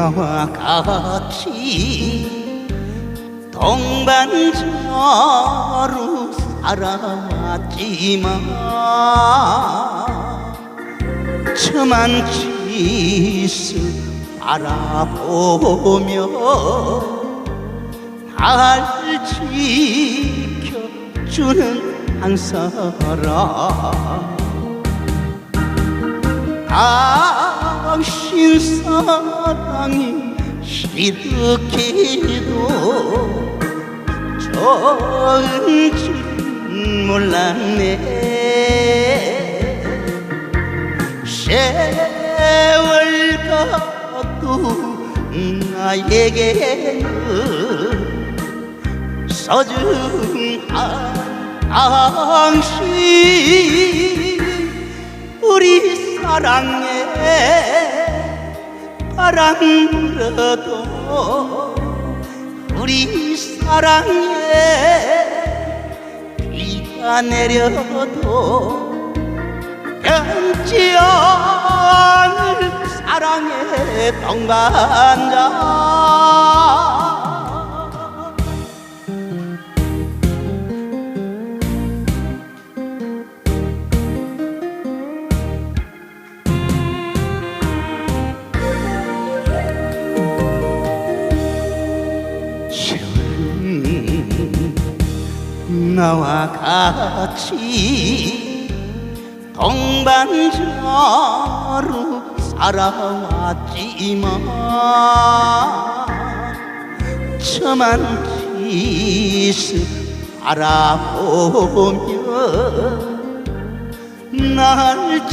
나와 같이 동반자로 살아왔지만 험한 짓을 바라보며 날 지켜주는 한 사람 당신 사랑이 이렇게도 좋은 줄 몰랐네. 세월 가도 나에게는 소중한 당신 우리 사랑에 바람 불어도 우리 사랑에 비가 내려도 변치 않을 사랑의 동반자 나와 같이 동반자로 살아왔지만 험한 짓을 바라보며 날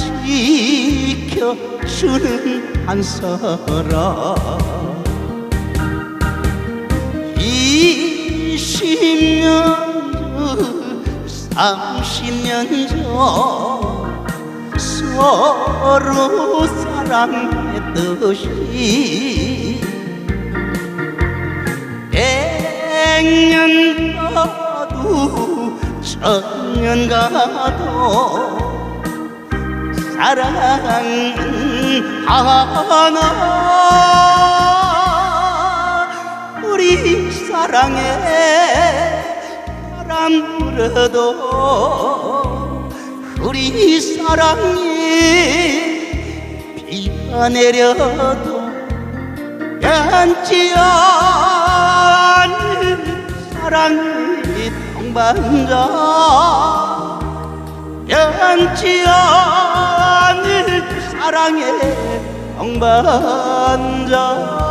지켜주는 한 사람 삼십 년 전 서로 사랑했듯이 백년 가도 천년 가도 사랑은 하나 우리 사랑에 바람 불어도 우리 사랑이 비가 내려도 변치 않을 사랑의 동반자. 변치 않을 사랑의 동반자